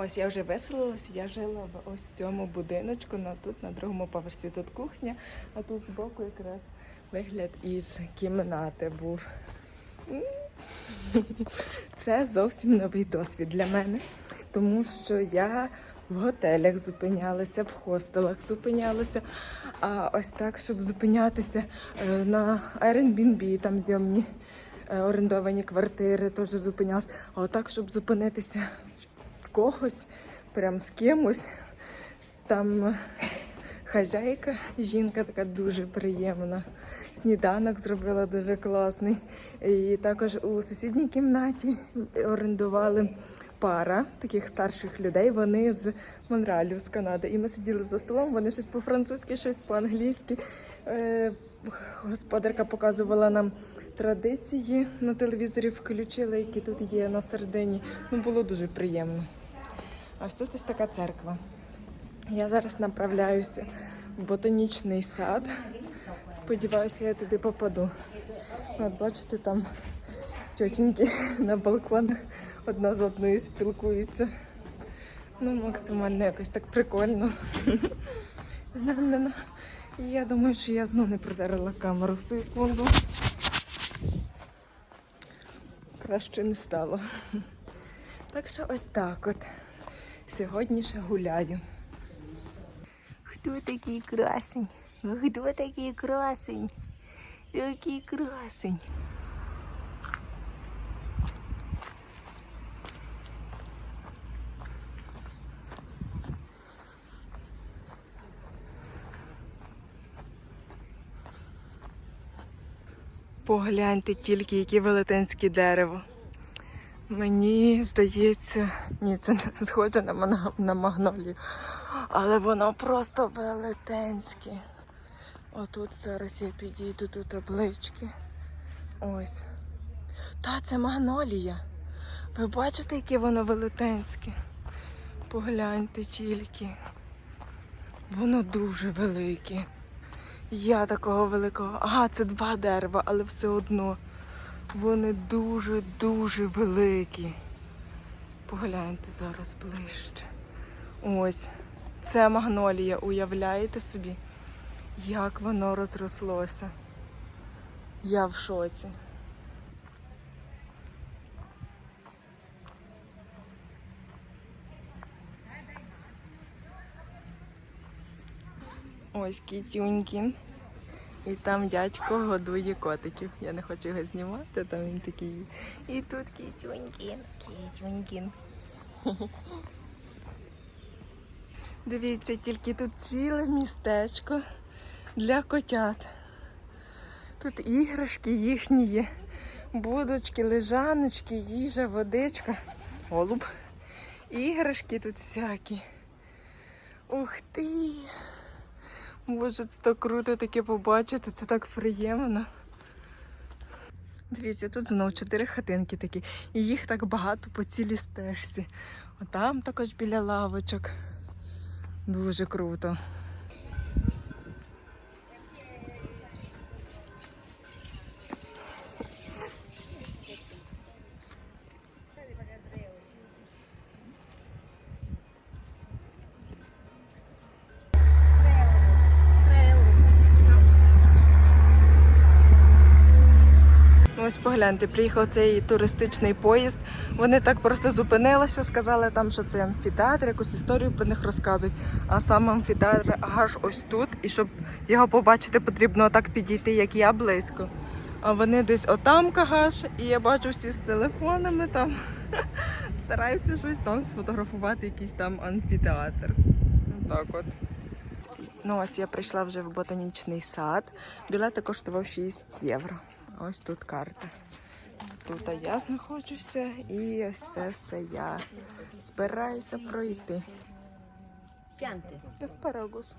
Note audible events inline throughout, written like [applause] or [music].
Ну ось я вже виселилась, я жила в ось цьому будиночку, на тут на другому поверсі тут кухня, а тут збоку якраз вигляд із кімнати був. Це зовсім новий досвід для мене, тому що я в готелях зупинялася, в хостелах зупинялася. А ось так, щоб зупинятися е, на Airbnb, там зйомні е, орендовані квартири, теж зупинялася. А отак, щоб зупинитися когось, прям з кимось, там хазяйка, жінка така дуже приємна. Сніданок зробила дуже класний. І також у сусідній кімнаті орендували пара таких старших людей. Вони з Монреалю, з Канади. І ми сиділи за столом, вони щось по-французьки, щось по-англійськи. Е, Господарка показувала нам традиції на телевізорі, включила, які тут є на середині. Ну, було дуже приємно. Ось тут ось така церква. Я зараз направляюся в ботанічний сад. Сподіваюся, я туди попаду. От бачите, там тітеньки [laughs] на балконах одна з одною спілкуються. Ну, максимально якось так прикольно. [laughs] Я думаю, що я знову не протерла камеру в секунду. Краще не стало. Так що ось так от. Сьогодні ще гуляю. Хто такий красень? Хто такий красень? Такий красень. Погляньте тільки, яке велетенське дерево. Мені здається, ні, це не схоже на, на магнолію, але воно просто велетенське. Отут зараз я підійду до таблички. Ось. Та, це магнолія. Ви бачите, яке воно велетенське? Погляньте тільки. Воно дуже велике. Я такого великого. Ага, це два дерева, але все одно. Вони дуже-дуже великі. Погляньте зараз ближче. Ось. Це магнолія, уявляєте собі, як воно розрослося. Я в шоці. Ось кітюнькін. І там дядько годує котиків. Я не хочу його знімати, там він такий. І тут кітюнькін, кітюнькін. Дивіться, тільки тут ціле містечко для котят. Тут іграшки їхні є. Будочки, лежаночки, їжа, водичка. Голуб. Іграшки тут всякі. Ух ти! Боже, це так круто таке побачити, це так приємно. Дивіться, тут знову чотири хатинки такі. І їх так багато по цілій стежці. А там також біля лавочок. Дуже круто. Ось погляньте, приїхав цей туристичний поїзд. Вони так просто зупинилися, сказали там, що це амфітеатр, якусь історію про них розказують. А сам амфітеатр аж ось тут. І щоб його побачити, потрібно отак підійти, як я близько. А вони десь отам кагаш, і я бачу всі з телефонами там. [laughs] Стараються щось там сфотографувати, якийсь там амфітеатр. Так от. Ну ось я прийшла вже в ботанічний сад. Білети коштував 6 євро. Ось тут карта. Тут я знаходжуся і ось це все я збираюся пройти. Piante. Аспарагус.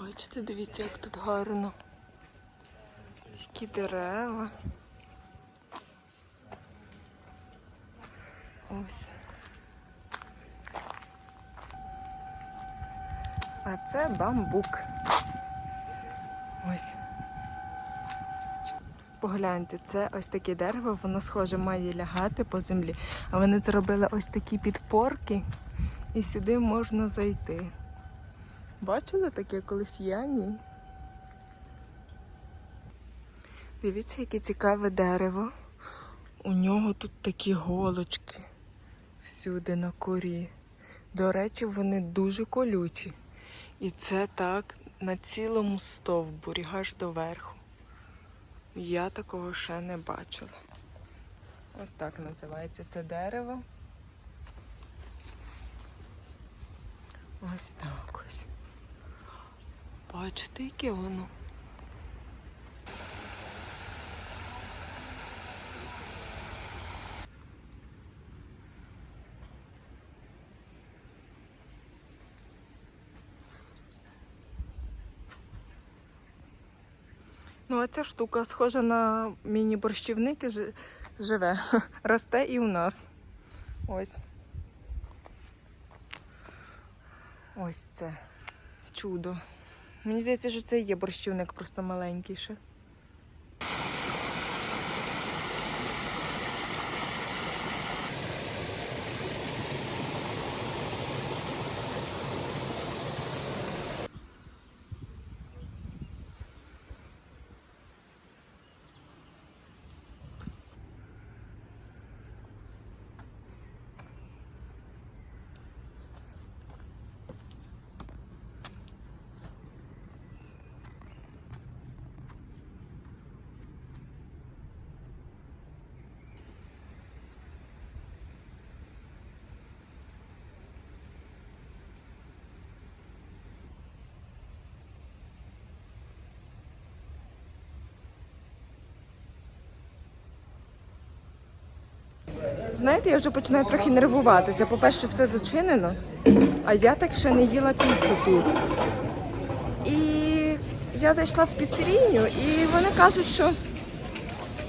Бачите, дивіться, як тут гарно. Які дерева. Ось. А це бамбук. Ось. Погляньте, це ось таке дерево, воно схоже має лягати по землі. А вони зробили ось такі підпорки, і сюди можна зайти. Бачили таке колись я? Ні. Дивіться, яке цікаве дерево. У нього тут такі голочки всюди на корі. До речі, вони дуже колючі. І це так на цілому стовбурі, аж до верху. Я такого ще не бачила. Ось так називається це дерево. Ось так ось. Бачите, яке воно? Ну, а ця штука схожа на міні-борщівник і живе. [laughs] Росте і у нас. Ось. Ось це чудо. Мені здається, що це є борщівник, просто маленький ще. Знаєте, я вже починаю трохи нервуватися. По-перше, все зачинено, а я так ще не їла піцу тут. І я зайшла в піцерію, і вони кажуть, що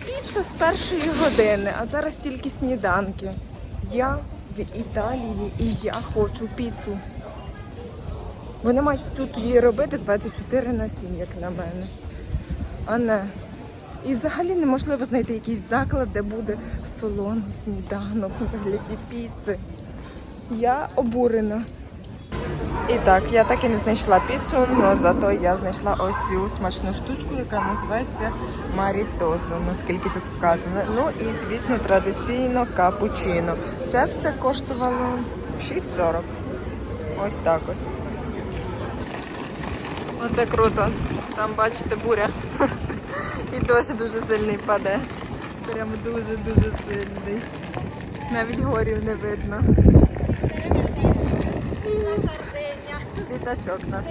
піца з першої години, а зараз тільки сніданки. Я в Італії і я хочу піцу. Вони мають тут її робити 24 на 7, як на мене. А не. І взагалі неможливо знайти якийсь заклад, де буде солоний сніданок у вигляді піци. Я обурена. І так, я так і не знайшла піцу, але зато я знайшла ось цю смачну штучку, яка називається Марітозо, наскільки тут вказано. Ну і, звісно, традиційно капучино. Це все коштувало 6,40. Ось так ось. Оце круто. Там, бачите, буря. І дощ дуже сильний паде. Прямо дуже-дуже сильний. Навіть горів не видно. Літачок наш.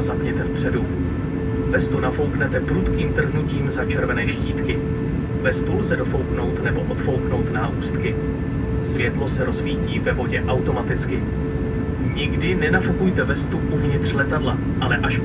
Buon Vestu nafouknete prudkým trhnutím za červené štítky. Vestu lze dofouknout nebo odfouknout náustky. Světlo se rozsvítí ve vodě automaticky. Nikdy nenafukujte vestu uvnitř letadla, ale až